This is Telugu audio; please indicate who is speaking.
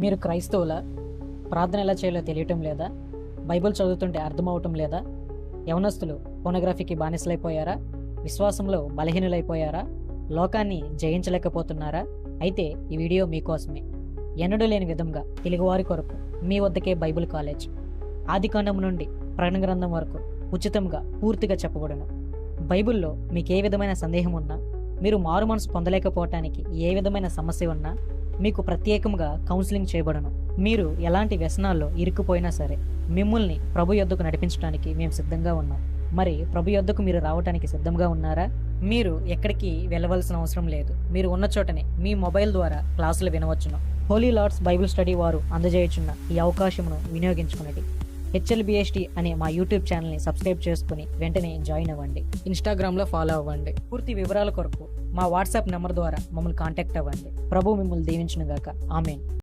Speaker 1: మీరు క్రైస్తవుల ప్రార్థన ఎలా చేయాలో తెలియటం లేదా? బైబిల్ చదువుతుంటే అర్థమవటం లేదా? యవనస్తులు ఫోనోగ్రఫీకి బానిసలైపోయారా? విశ్వాసంలో బలహీనులైపోయారా? లోకాన్ని జయించలేకపోతున్నారా? అయితే ఈ వీడియో మీకోసమే. ఎన్నడూ లేని విధంగా తెలుగువారి కొరకు మీ వద్దకే బైబిల్ కాలేజ్. ఆదికాండం నుండి ప్రకటన గ్రంథం వరకు ఉచితంగా పూర్తిగా చెప్పబడను. బైబిల్లో మీకు ఏ విధమైన సందేహం ఉన్నా మీరు మారు మనసు పొందలేకపోవటానికి ఏ విధమైన సమస్య ఉన్నా మీకు ప్రత్యేకంగా కౌన్సిలింగ్ చేయబడను. మీరు ఎలాంటి వ్యసనాల్లో ఇరుక్కుపోయినా సరే మిమ్మల్ని ప్రభు యొద్దకు నడిపించడానికి మేము సిద్ధంగా ఉన్నాం. మరి ప్రభు యొద్దకు మీరు రావడానికి సిద్ధంగా ఉన్నారా? మీరు ఎక్కడికి వెళ్ళవలసిన అవసరం లేదు. మీరు ఉన్న చోటనే మీ మొబైల్ ద్వారా క్లాసులు వినవచ్చును. హోలీ లార్డ్స్ బైబిల్ స్టడీ వారు అందజేయుచున్న ఈ అవకాశమును వినియోగించుకున్నది హెచ్ఎల్బిఎస్టి అనే మా యూట్యూబ్ ఛానల్ని సబ్స్క్రైబ్ చేసుకుని వెంటనే జాయిన్ అవ్వండి. ఇన్స్టాగ్రామ్లో ఫాలో అవ్వండి. పూర్తి వివరాల కొరకు మా వాట్సాప్ నెంబర్ ద్వారా మమ్మల్ని కాంటాక్ట్ అవ్వండి. ప్రభు మిమ్మల్ని దీవించిన గాక ఆమెన్.